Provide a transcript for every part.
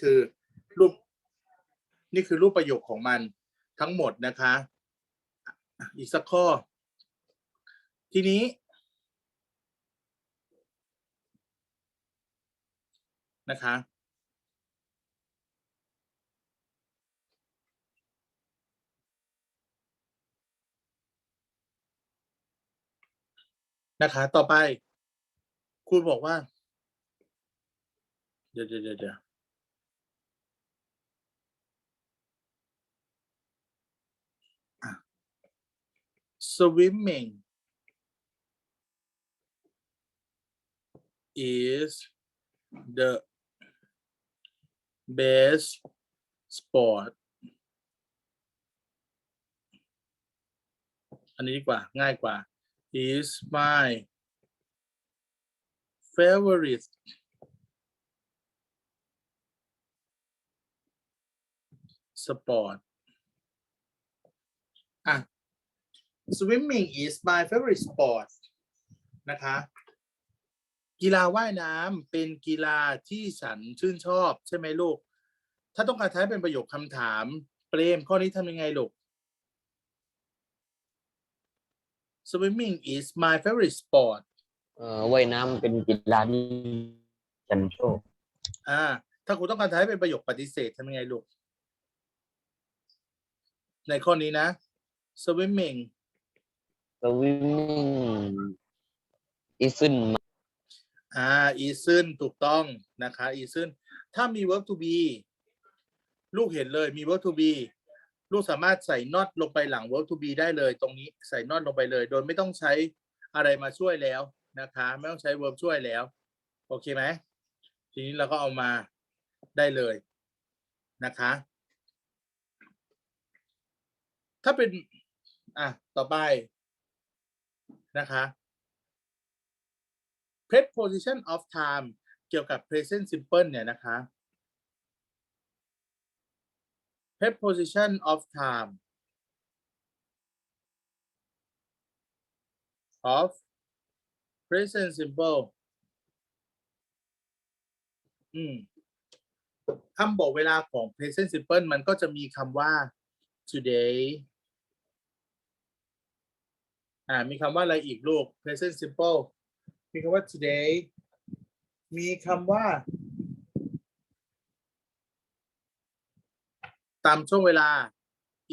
คือรูป นี่คือรูปประโยคของมันทั้งหมดนะคะ อีกสักข้อ ทีนี้ นะคะนะคะ ต่อไป คุณบอกว่า เดี๋ยวเดี๋ยวเดี๋ยว swimming is the best sport อันนี้ดีกว่า ง่ายกว่า is my favorite sport อ่ะ swimming is my favorite sport นะคะ กีฬาว่ายน้ำเป็นกีฬาที่ฉันชื่นชอบ ใช่ไหมลูก ถ้าต้องการใช้เป็นประโยคคำถาม เปรมข้อนี้ทำยังไงลูก swimming is my favorite sport เอ่อว่ายน้ำเป็นกีฬาที่ฉันชอบอ่า ถ้าคุณต้องการใช้เป็นประโยคปฏิเสธทำยังไงลูก ในข้อนี้นะ swimming สวิมมิ่งอีซึนอ่า isn't ถูกต้องนะคะ isn't ถ้ามี verb to be ลูกเห็นเลยมี verb to be ลูกสามารถใส่ not ลงไปหลัง verb to be ได้เลย ตรงนี้ใส่ not ลงไปเลย โดยไม่ต้องใช้อะไรมาช่วยแล้วนะคะ ไม่ต้องใช้ verb ช่วยแล้ว โอเคไหมทีนี้เราก็เอามาได้เลยนะคะ ถ้าเป็น อะ ต่อไป นะคะ preposition of time เกี่ยวกับ present simple เนี่ยนะคะ preposition of time of present simple อืมคำบอกเวลาของ present simple มันก็จะมีคำว่า today อ่ามีคำว่าอะไรอีกลูก present simple มีคำว่า today มีคำว่า ตามช่วงเวลา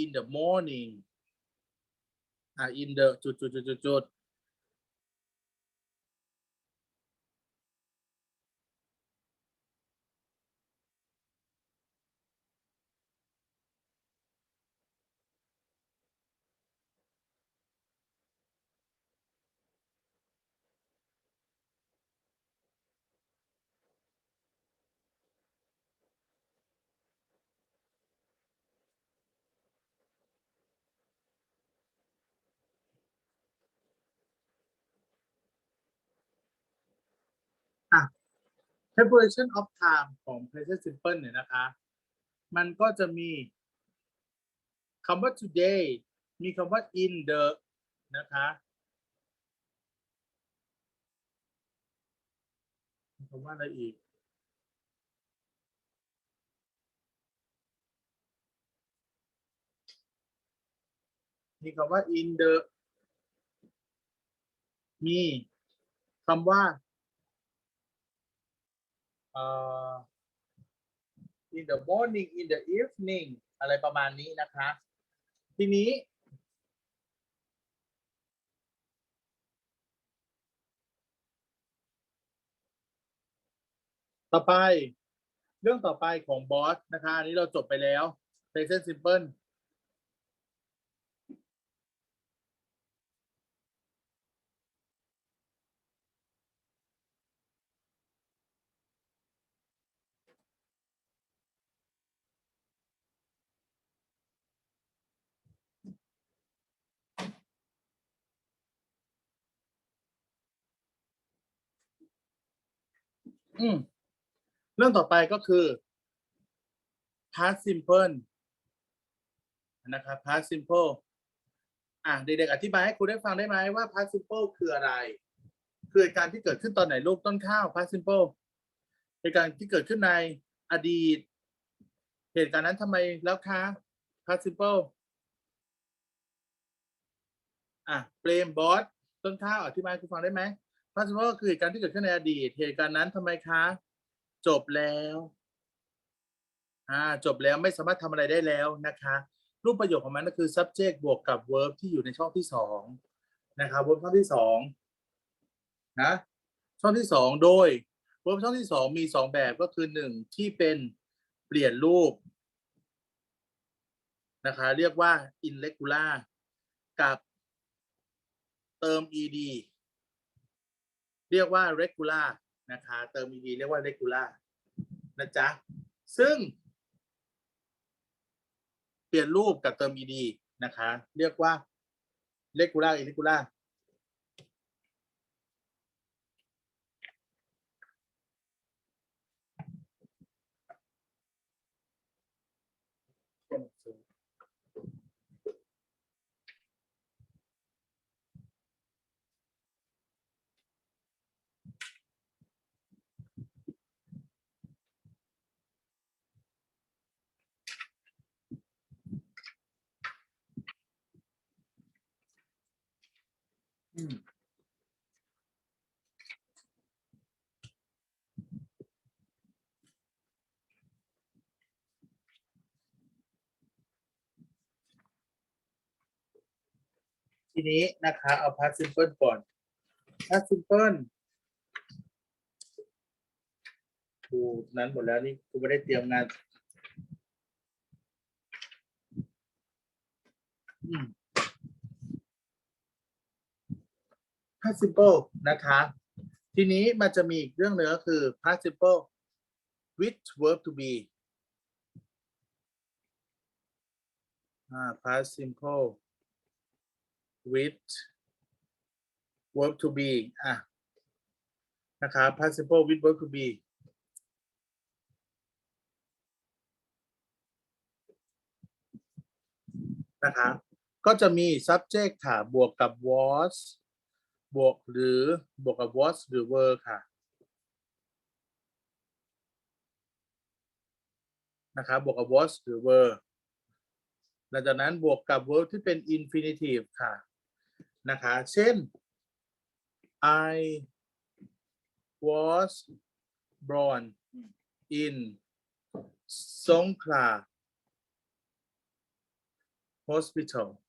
in the morning อ่า in the จุดจุดจุดจุด preparation of time ของ present simple เนี่ยนะคะ มันก็จะมีคำว่า today มีคำว่า in the นะคะมีคำว่าอะไรอีก มีคำว่า in the มีคำว่า เอ่อ in the morning in the evening อะไรประมาณนี้นะคะ ทีนี้ ต่อไป เรื่องต่อไปของบอสนะคะ อันนี้เราจบไปแล้ว present simple อืมเรื่องต่อไปก็คือ past simple นะครับ past simple อะเด็กๆอธิบายให้ครูได้ฟังได้ไหมว่า past simple คืออะไร คือเหตุการณ์ที่เกิดขึ้นตอนไหนลูกต้นข้าว past simple เหตุการณ์ที่เกิดขึ้นในอดีต เหตุการณ์นั้นทำไมแล้วคะ participle อะเปรมบอสต้นข้าวอธิบายให้คุณฟังได้ไหม participle คือเหตุการณ์ที่เกิดขึ้นในอดีต เหตุการณ์นั้นทำไมคะ จบแล้ว อ่า จบแล้วไม่สามารถทำอะไรได้แล้วนะคะ รูปประโยคของมันก็คือ subject บวกกับ verb ที่อยู่ในช่องที่สองนะครับ verb ช่องที่สองนะ ช่องที่สองโดย verb ช่องที่สองมีสองแบบก็คือหนึ่งที่เป็นเปลี่ยนรูปนะคะ เรียกว่า irregular กับเติม ed เรียกว่า regular นะคะ เติม ed เรียกว่า regular นะจ๊ะ ซึ่ง เปลี่ยนรูปกับเติม ed นะคะ เรียกว่า regular irregular ทีนี้นะคะเอา past simple ก่อน past simple กูนั้นหมดแล้วนี่กูไม่ได้เตรียมงาน อืม participle นะคะ ทีนี้มันจะมีอีกเรื่องหนึงก็คือ participle with verb to be participle with verb to be อะนะคะ participle with verb to be นะคะก็จะมี subject ค่ะบวกกับ was บวกหรือบวกกับ was หรือ were ค่ะนะคะบวกกับ was หรือ were หลังจากนั้นบวกกับ verb ที่เป็น infinitive ค่ะนะคะเช่น I was born in Songkhla Hospital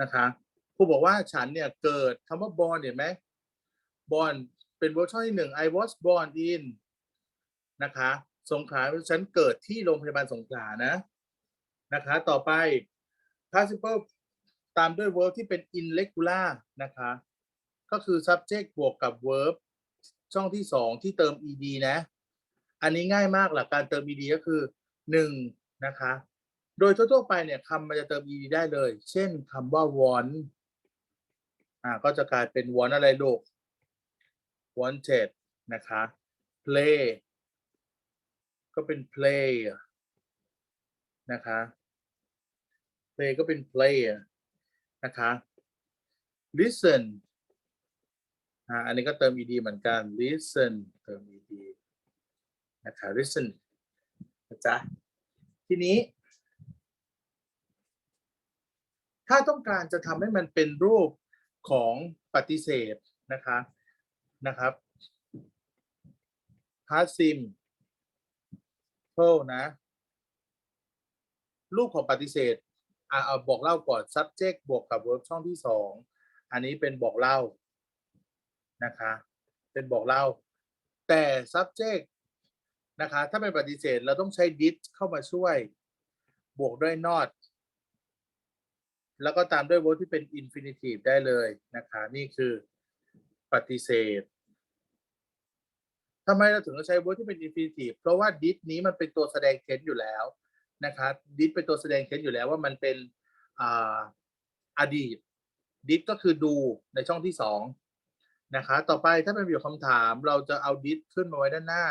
นะคะครูบอกว่าฉันเนี่ยเกิดคำว่า born เห็นไหม born เป็นเวอร์ชันที่หนึ่ง I was born in นะคะสงขลาฉันเกิดที่โรงพยาบาลสงขลานะนะคะ ต่อไป participle ตามด้วย verb ที่เป็น irregular นะคะ ก็คือ subject บวกกับ verb ช่องที่สองที่เติม ed นะ อันนี้ง่ายมากหลักการเติม ed ก็คือหนึ่งนะคะ โดยทั่วๆไปเนี่ยคำมันจะเติม ed ได้เลย เช่นคำว่า want อ่าก็จะกลายเป็น want อะไรลูก wanted นะคะ play ก็เป็น play นะคะ play ก็เป็น play นะคะ listen อ่าอันนี้ก็เติม ed เหมือนกัน listen เติม ed นะคะ listen นะจ๊ะทีนี้ ถ้าต้องการจะทำให้มันเป็นรูปของปฏิเสธนะคะนะครับ passive โทนะ รูปของปฏิเสธอ่าเอาบอกเล่าก่อน subject บวกกับ verb ช่องที่สองอันนี้เป็นบอกเล่านะคะ เป็นบอกเล่า แต่ subject นะคะ ถ้าเป็นปฏิเสธเราต้องใช้ did เข้ามาช่วย บวกด้วย not แล้วก็ตามด้วย verb ที่เป็น infinitive ได้เลยนะคะนี่คือปฏิเสธทำไมเราถึงใช้ verb ที่เป็น infinitive เพราะว่า did นี้มันเป็นตัวแสดง tense อยู่แล้วนะคะ did เป็นตัวแสดง tense อยู่แล้วว่ามันเป็นออดีต did ก็คือดูในช่องที่สองนะคะต่อไปถ้าเป็นประโยคคำถามเราจะเอา did ขึ้นมาไว้ด้านหน้า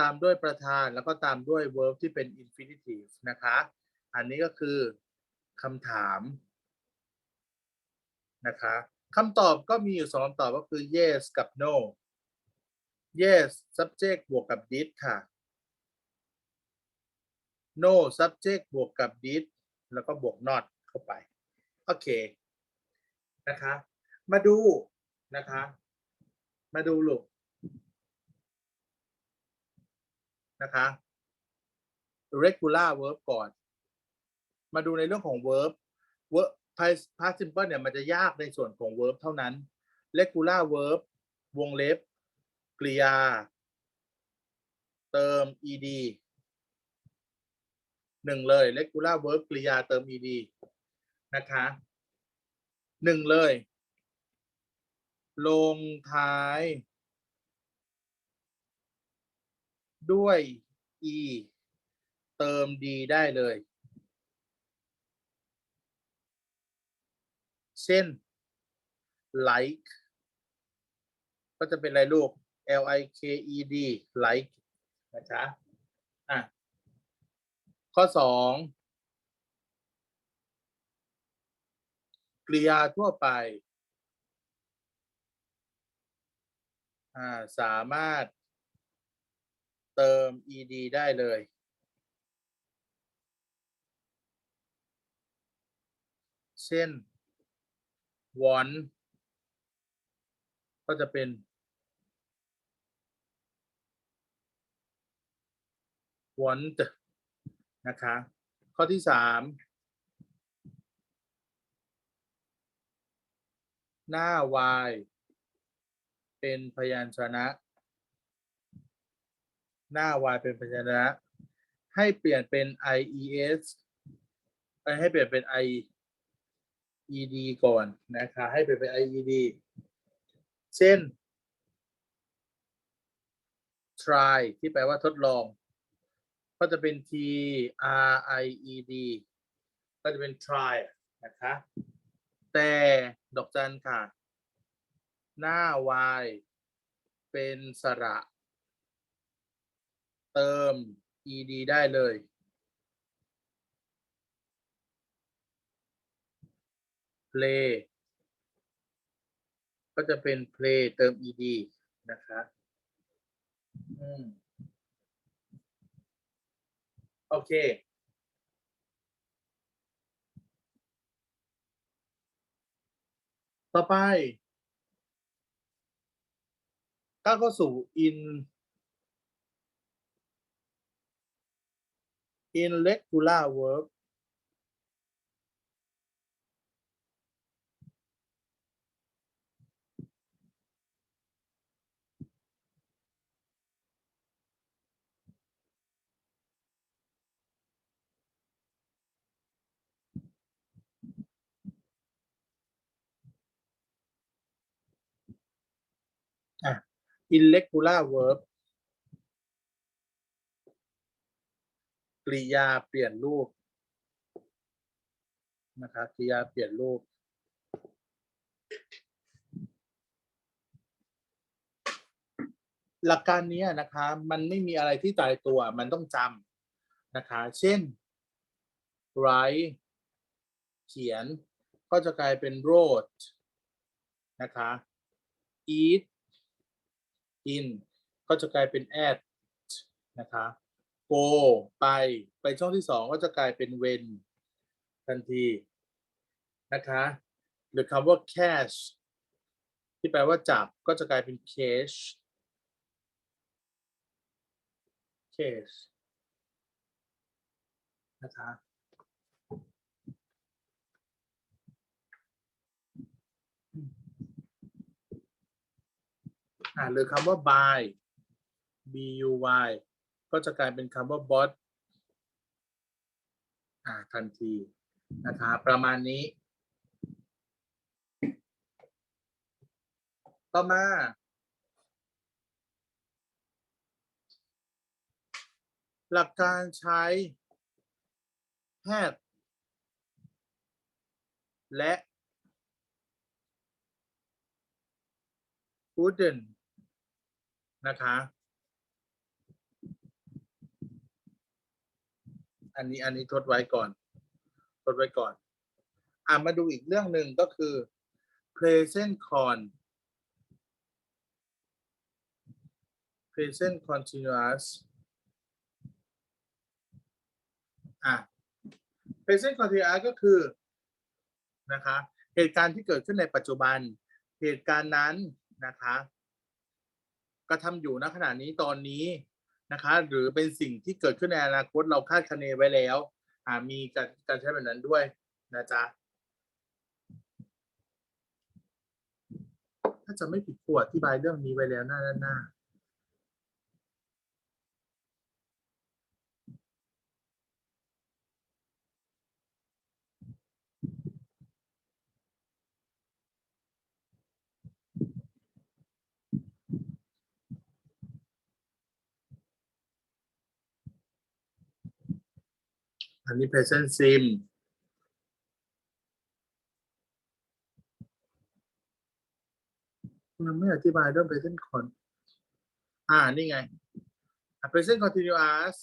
ตามด้วยประธานแล้วก็ตามด้วย verb ที่เป็น infinitive นะคะ อันนี้ก็คือคำถาม นะคะคำตอบก็มีอยู่สองคำตอบก็คือ yes กับ no yes subject บวกกับ did ค่ะ no subject บวกกับ did แล้วก็บวก not เข้าไป โอเค นะคะ มาดูนะคะ มาดูลูกนะคะ regular verb ก่อน มาดูในเรื่องของ verb verb past past simple เนี่ยมันจะยากในส่วนของ verb เท่านั้น regular verb วงเล็บกริยา เติม ed หนึ่งเลย regular verb กริยาเติม ed นะคะหนึ่งเลย ลงท้าย ด้วย e เติม d ได้เลย เช่น like ก็จะเป็นอะไรลูก L I K E D like นะคะอะข้อสองกริยาทั่วไป อ่า สามารถเติม ed ได้เลย เช่น want ก็จะเป็น want นะคะ ข้อที่สามหน้า y เป็นพยัญชนะ หน้า y เป็นพยัญชนะ ให้เปลี่ยนเป็น ies ให้เปลี่ยนเป็น i ied ก่อนนะคะให้เปเป็น ied เช่น try ที่แปลว่าทดลอง ก็จะเป็น t r i e d ก็จะเป็น try นะคะ แต่ดอกจันค่ะ หน้า y เป็นสระ เติม ed ได้เลย play ก็จะเป็น play เติม ed นะคะอืมโอเค ต่อไปก้าวเข้าสู่ in irregular verb อะ irregular verb กริยาเปลี่ยนรูปนะคะกริยาเปลี่ยนรูป หลักการนี้นะคะมันไม่มีอะไรที่ตายตัวมันต้องจำนะคะ เช่น write เขียนก็จะกลายเป็น wrote นะคะ eat in ก็จะกลายเป็น at นะคะ go ไป ไปช่องที่สองก็จะกลายเป็น when ทันทีนะคะ หรือคำว่า cash ที่แปลว่าจับก็จะกลายเป็น cash cash นะคะ อ่าหรือคำว่า buy b u y ก็จะกลายเป็นคำว่า bought อ่าทันทีนะคะประมาณนี้ ต่อมาหลักการใช้ had และ wouldn't นะคะ อันนี้อันนี้ทดไว้ก่อน ทดไว้ก่อน อะมาดูอีกเรื่องหนึ่งก็คือ present con present continuous อะ present continuous ก็คือนะคะ เหตุการณ์ที่เกิดขึ้นในปัจจุบัน เหตุการณ์นั้นนะคะ กระทำอยู่ณขณะนี้ตอนนี้นะคะ หรือเป็นสิ่งที่เกิดขึ้นในอนาคตเราคาดคะเนไว้แล้วอ่ามีการการใช้แบบนั้นด้วยนะจ๊ะถ้าจะไม่ผิดขวดอธิบายเรื่องนี้ไว้แล้วหน้าด้านหน้า อันนี้ present sim มันไม่อธิบายเรื่อง present con อ่า นี่ไงอะ present continuous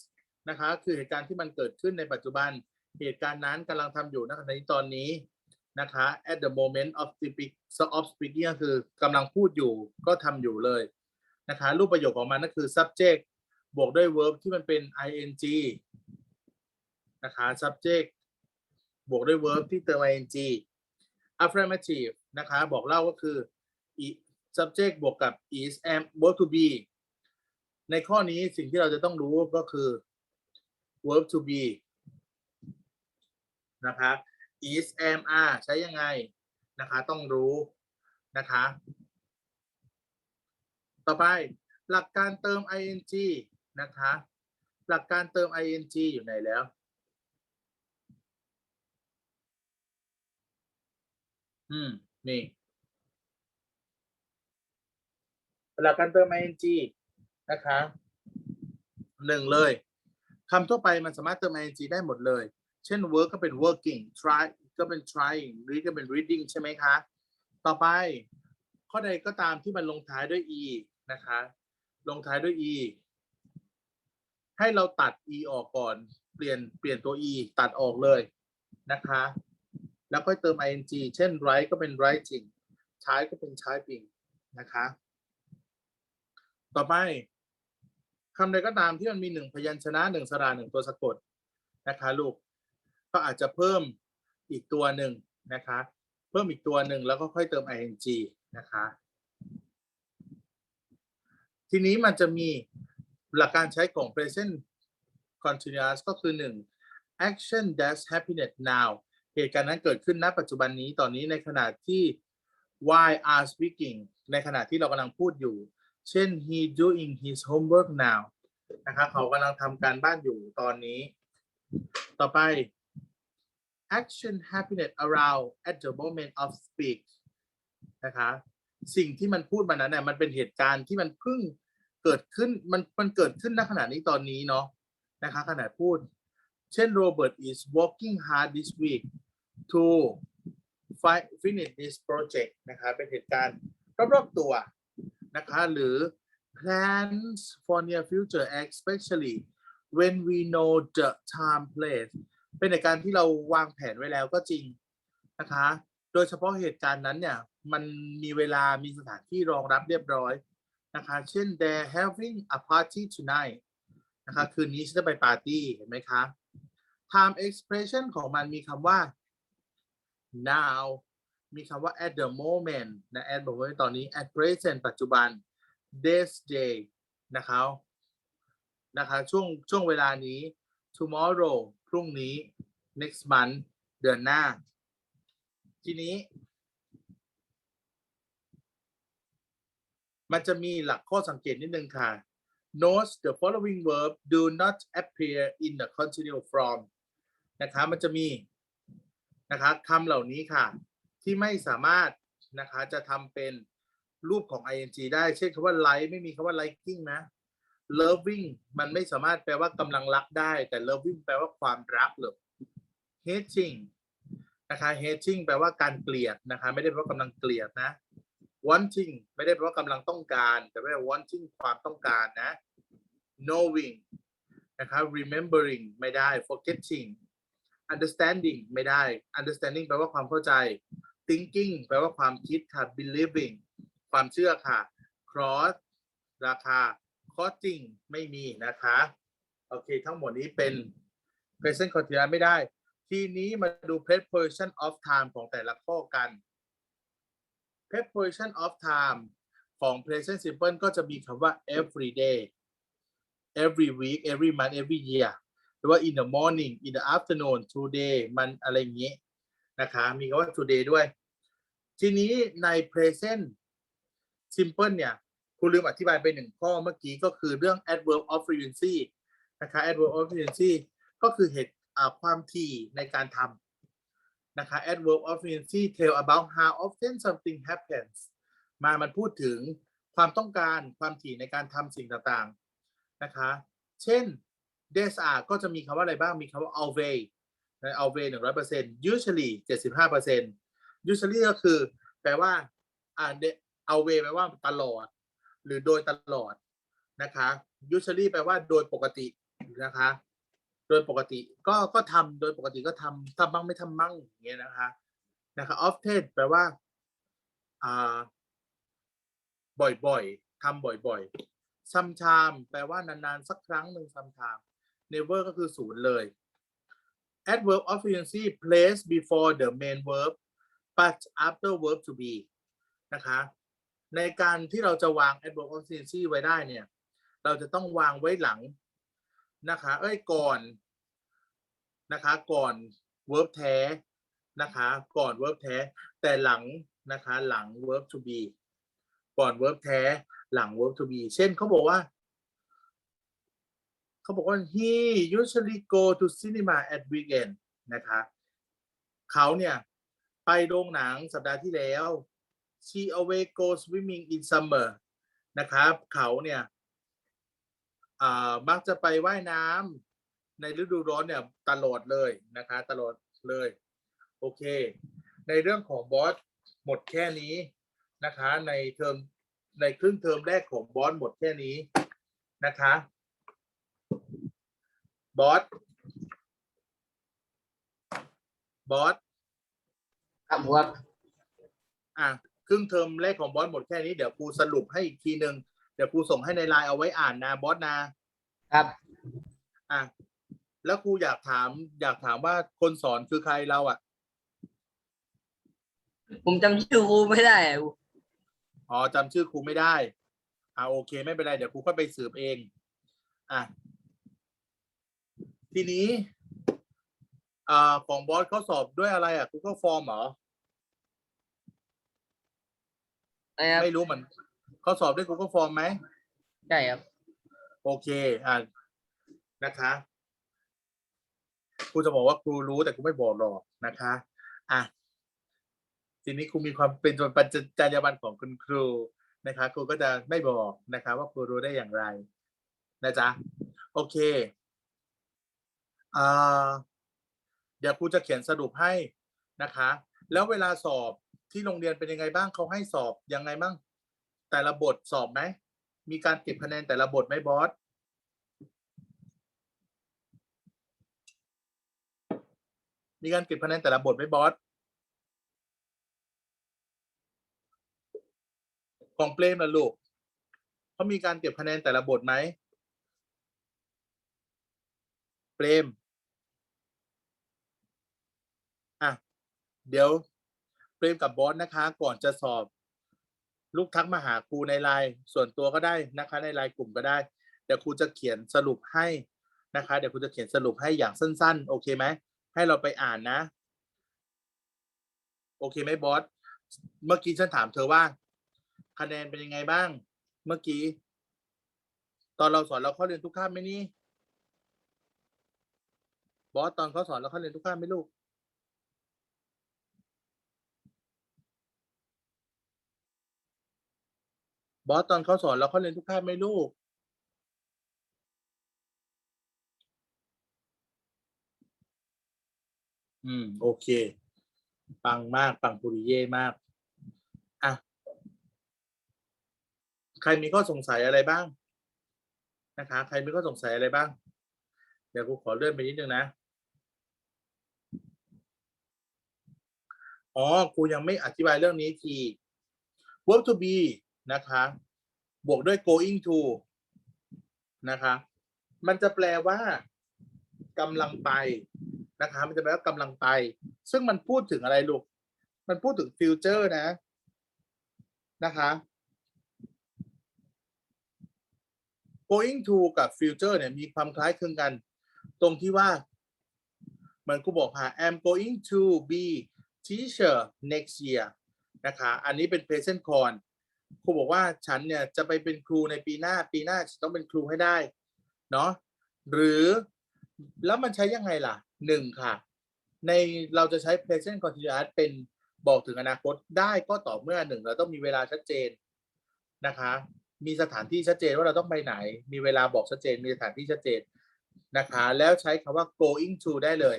นะคะ คือเหตุการณ์ที่มันเกิดขึ้นในปัจจุบัน เหตุการณ์นั้นกำลังทำอยู่ณขณะนี้ตอนนี้นะคะ at the moment of speaking of speaking ก็คือกำลังพูดอยู่ก็ทำอยู่เลยนะคะ รูปประโยคของมันก็คือ subject บวกด้วย verb ที่มันเป็น ing นะคะ subject บวกด้วย verb ที่เติม ing affirmative นะคะ บอกเล่าก็คือ subject บวกกับ is am verb to be ในข้อนี้สิ่งที่เราจะต้องรู้ก็คือ verb to be นะคะ is am are ใช้ยังไงนะคะ ต้องรู้นะคะ ต่อไปหลักการเติม ing นะคะ หลักการเติม ing อยู่ไหนแล้ว อืม นี่หลักการเติม ing นะคะหนึ่งเลยคำทั่วไปมันสามารถเติม ing ได้หมดเลย เช่น work ก็เป็น working try ก็เป็น trying read ก็เป็น reading ใช่ไหมคะ ต่อไป ข้อใดก็ตามที่มันลงท้ายด้วย e นะคะ ลงท้ายด้วย e ให้เราตัด e ออกก่อน เปลี่ยนเปลี่ยนตัว e ตัดออกเลยนะคะ แล้วค่อยเติม ing เช่น write ก็เป็น writing type ก็เป็น typing นะคะ ต่อไปคำใดก็ตามที่มันมีหนึ่งพยัญชนะหนึ่งสระหนึ่งตัวสะกดนะคะลูก ก็อาจจะเพิ่มอีกตัวหนึ่งนะคะ เพิ่มอีกตัวหนึ่งแล้วก็ค่อยเติม ing นะคะ ทีนี้มันจะมีหลักการใช้ของ present continuous ก็คือหนึ่ง action dash happiness now เหตุการณ์นั้นเกิดขึ้นณปัจจุบันนี้ตอนนี้ในขณะที่ why are speaking ในขณะที่เรากำลังพูดอยู่ เช่น he doing his homework now นะคะเขากำลังทำการบ้านอยู่ตอนนี้ ต่อไป action happiness around at the moment of speak นะคะสิ่งที่มันพูดมานั้นเนี่ยมันเป็นเหตุการณ์ที่มันเพิ่งเกิดขึ้นมันมันเกิดขึ้นณขณะนี้ตอนนี้เนาะนะคะขณะพูด เช่น Robert is working hard this week to finish this project นะคะเป็นเหตุการณ์รอบๆตัวนะคะหรือ plans for near future especially when we know the time place เป็นเหตุการณ์ที่เราวางแผนไว้แล้วก็จริงนะคะ โดยเฉพาะเหตุการณ์นั้นเนี่ย มันมีเวลามีสถานที่รองรับเรียบร้อยนะคะ เช่น they're having a party tonight นะคะ คืนนี้ฉันจะไปปาร์ตี้ เห็นไหมคะ time expression ของมันมีคำว่า now มีคำว่า at the moment นะ at บอกว่าตอนนี้ at present ปัจจุบัน this day นะคะนะคะช่วงช่วงเวลานี้ tomorrow พรุ่งนี้ next month เดือนหน้า ทีนี้ มันจะมีหลักข้อสังเกตนิดนึงค่ะ note the following verb do not appear in the continuous form นะคะมันจะมีนะคะคำเหล่านี้ค่ะ ที่ไม่สามารถนะคะจะทำเป็นรูปของ ing ได้ เช่นคำว่า like ไม่มีคำว่า liking นะ loving มันไม่สามารถแปลว่ากำลังรักได้ แต่ loving แปลว่าความรักหรือ hating นะคะ hating แปลว่าการเกลียดนะคะ ไม่ได้แปลว่ากำลังเกลียดนะ wanting ไม่ได้แปลว่ากำลังต้องการ แต่ว่า wanting ความต้องการนะ knowing นะคะ remembering ไม่ได้ forgetting understanding ไม่ได้ understanding แปลว่าความเข้าใจ thinking แปลว่าความคิดค่ะ believing ความเชื่อค่ะ cross ราคาข้อจริงไม่มีนะคะ โอเค ทั้งหมดนี้เป็น present continuous ไม่ได้ ทีนี้มาดู preposition of time ของแต่ละข้อกัน preposition of time ของ present simple ก็จะมีคำว่า every day every week every month every year หรือว่า in the morning in the afternoon today มันอะไรอย่างนี้นะคะมีคำว่า today ด้วย ทีนี้ใน present simple เนี่ยครูลืมอธิบายไปหนึ่งข้อเมื่อกี้ก็คือเรื่อง adverb of frequency นะคะ adverb of frequency ก็คือเหตุความถี่ในการทำนะคะ adverb of frequency tell about how often something happens มามันพูดถึงความต้องการความถี่ในการทำสิ่งต่างๆนะคะ เช่น days are ก็จะมีคำว่าอะไรบ้าง มีคำว่า always ใน always หนึ่งร้อยเปอร์เซ็นต์ usually เจ็ดสิบห้าเปอร์เซ็นต์ usually ก็คือ แปลว่าอ่า always แปลว่าตลอด หรือโดยตลอดนะคะ usually แปลว่าโดยปกตินะคะ โดยปกติก็ก็ทำโดยปกติก็ทำทำบ้างไม่ทำบ้างอย่างเงี้ยนะคะนะคะ often แปลว่าอ่าบ่อยๆทำบ่อยๆ sometime แปลว่านานๆ สักครั้งหนึ่ง sometime never ก็คือศูนย์เลย adverb of frequency placed before the main verb but after verb to be นะคะ ในการที่เราจะวาง adverb of frequency ไว้ได้เนี่ย เราจะต้องวางไว้หลังนะคะ เอ้ย ก่อนนะคะก่อน verb แท้นะคะก่อน verb แท้ แต่หลังนะคะหลัง verb to be ก่อน verb แท้หลัง verb to be เช่นเขาบอกว่า เขาบอกว่า he usually go to cinema at weekend นะคะเขาเนี่ย ไปโรงหนังสัปดาห์ที่แล้ว she always go swimming in summer นะครับเขาเนี่ยมักจะไปว่ายน้ำในฤดูร้อนเนี่ยตลอดเลยนะคะ ตลอดเลย โอเค ในเรื่องของบอสหมดแค่นี้นะคะ ในเทอมในครึ่งเทอมแรกของบอสหมดแค่นี้นะคะ บอสบอสครับครับอะครึ่งเทอมแรกของบอสหมดแค่นี้เดี๋ยวครูสรุปให้อีกทีหนึ่งเดี๋ยวครูส่งให้ในไลน์เอาไว้อ่านนะบอสนะครับ อะแล้วครูอยากถาม อยากถามว่าคนสอนคือใครเราอะ ผมจำชื่อครูไม่ได้อะอ๋อจำชื่อครูไม่ได้ อ่าโอเค ไม่เป็นไร เดี๋ยวครูค่อยไปสืบเอง อะ ทีนี้ อ่าของบอสเขาสอบด้วยอะไรอะครูก็ฟอร์มเหรอนะครับไม่รู้เหมือนเขาสอบด้วย Google Form ไหม ใช่ครับโอเค อ่านะคะ ครูจะบอกว่าครูรู้แต่ครูไม่บอกหรอกนะคะ อะ ทีนี้ครูมีความเป็นปัจจรรยาบรรณของคุณครูนะคะ ครูก็จะไม่บอกนะคะ ว่าครูรู้ได้อย่างไร นะจ๊ะ โอเค อ่าเดี๋ยวครูจะเขียนสรุปให้นะคะ แล้วเวลาสอบที่โรงเรียนเป็นยังไงบ้างเขาให้สอบยังไงบ้างแต่ละบทสอบไหมมีการเก็บคะแนนแต่ละบทไหมบอสมีการเก็บคะแนนแต่ละบทไหมบอสของเปรมล่ะลูกเขามีการเก็บคะแนนแต่ละบทไหมเปรม อะ เดี๋ยวเปรมกับบอสนะคะ ก่อนจะสอบ ลูกทักมาหาครูในไลน์ส่วนตัวก็ได้นะคะ ในไลน์กลุ่มก็ได้ เดี๋ยวครูจะเขียนสรุปให้นะคะ เดี๋ยวครูจะเขียนสรุปให้อย่างสั้น ๆ โอเคไหมให้เราไปอ่านนะ โอเคไหมบอสเมื่อกี้ฉันถามเธอว่า คะแนนเป็นยังไงบ้าง เมื่อกี้ ตอนเราสอนเราเข้าเรียนทุกคาบไหมนี่บอสตอนเขาสอนเราเข้าเรียนทุกคาบไหมลูก บอสตอนเขาสอนเราเขาเรียนทุกคาบไหมลูก อืม โอเค ปังมาก ปังปุริเย่มาก อะ ใครมีข้อสงสัยอะไรบ้าง นะคะ ใครมีข้อสงสัยอะไรบ้าง เดี๋ยวกูขอเลื่อนไปนิดนึงนะอ๋อครูยังไม่อธิบายเรื่องนี้ที verb to be นะคะ บวกด้วย going to นะคะ มันจะแปลว่ากำลังไปนะคะ มันจะแปลว่ากำลังไป ซึ่งมันพูดถึงอะไรลูก มันพูดถึงฟิวเจอร์นะ นะคะ going to กับ future เนี่ยมีความคล้ายคลึงกัน ตรงที่ว่าเหมือนครูบอกค่ะ I'm going to be teacher next year นะคะ อันนี้เป็น present con ครูบอกว่าฉันเนี่ยจะไปเป็นครูในปีหน้า ปีหน้าจะต้องเป็นครูให้ได้เนาะหรือแล้วมันใช้ยังไงล่ะหนึ่งค่ะ ในเราจะใช้ present continuous เป็นบอกถึงอนาคตได้ก็ต่อเมื่อหนึ่งเราต้องมีเวลาชัดเจนนะคะ มีสถานที่ชัดเจนว่าเราต้องไปไหน มีเวลาบอกชัดเจน มีสถานที่ชัดเจนนะคะ แล้วใช้คำว่า going to ได้เลย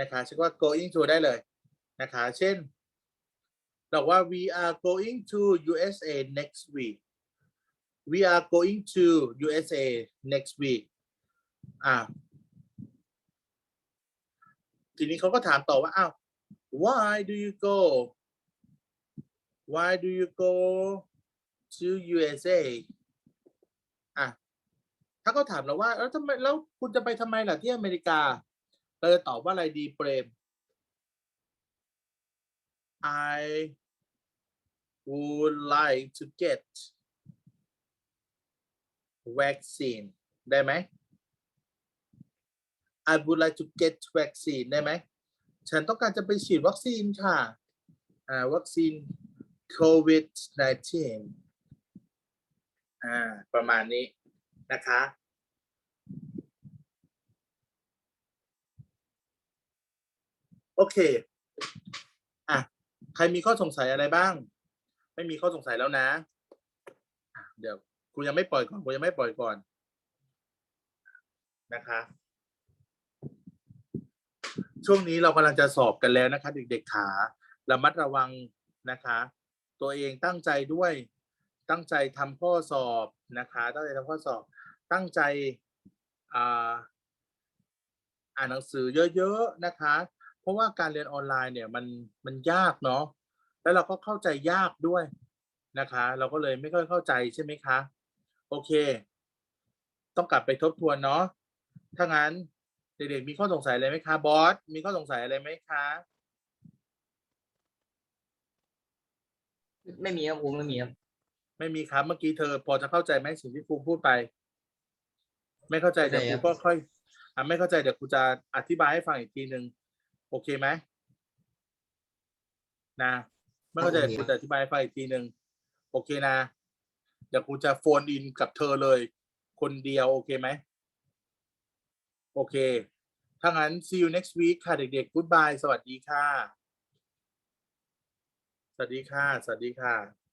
นะคะใช้คำว่า going to ได้เลยนะคะ เช่น บอกว่า we are going to USA next week we are going to USA next week อ่าทีนี้เขาก็ถามต่อว่าอ้าว why do you go why do you go to USA อะถ้าเขาถามเราว่าแล้วทำไมแล้วคุณจะไปทำไมล่ะที่อเมริกาเราจะตอบว่าอะไรดีเปรม I would like to get vaccine ได้ไหม I would like to get vaccine ได้ไหม ฉันต้องการจะไปฉีดวัคซีนค่ะ อ่า วัคซีน COVID 19อ่า ประมาณนี้นะคะ โอเค อะ ใครมีข้อสงสัยอะไรบ้าง ไม่มีข้อสงสัยแล้วนะ เดี๋ยวกูยังไม่ปล่อยก่อนกูยังไม่ปล่อยก่อนนะคะ ช่วงนี้เรากำลังจะสอบกันแล้วนะคะ เด็กๆขาระมัดระวังนะคะ ตัวเองตั้งใจด้วย ตั้งใจทำข้อสอบนะคะ ตั้งใจทำข้อสอบ ตั้งใจอ่านหนังสือเยอะๆนะคะ เพราะว่าการเรียนออนไลน์เนี่ยมันมันยากเนาะ แล้วเราก็เข้าใจยากด้วยนะคะ เราก็เลยไม่ค่อยเข้าใจใช่ไหมคะ โอเค ต้องกลับไปทบทวนเนาะถ้างั้นเด็กๆมีข้อสงสัยอะไรไหมคะบอสมีข้อสงสัยอะไรไหมคะไม่มีครับครูไม่มีครับไม่มีครับเมื่อกี้เธอ พอจะเข้าใจไหมสิ่งที่ครูพูดไป ไม่เข้าใจเดี๋ยวครูก็ค่อยอะไม่เข้าใจเดี๋ยวครูจะอธิบายให้ฟังอีกทีหนึ่งโอเคไหมนะ ไม่เข้าใจเดี๋ยวครูจะอธิบายให้ฟังอีกทีหนึ่งโอเคนะ เดี๋ยวครูจะโฟนอินกับเธอเลย คนเดียวโอเคไหม โอเค ถ้างั้น see you next week ค่ะ เด็กๆ goodbye สวัสดีค่ะ สวัสดีค่ะ สวัสดีค่ะ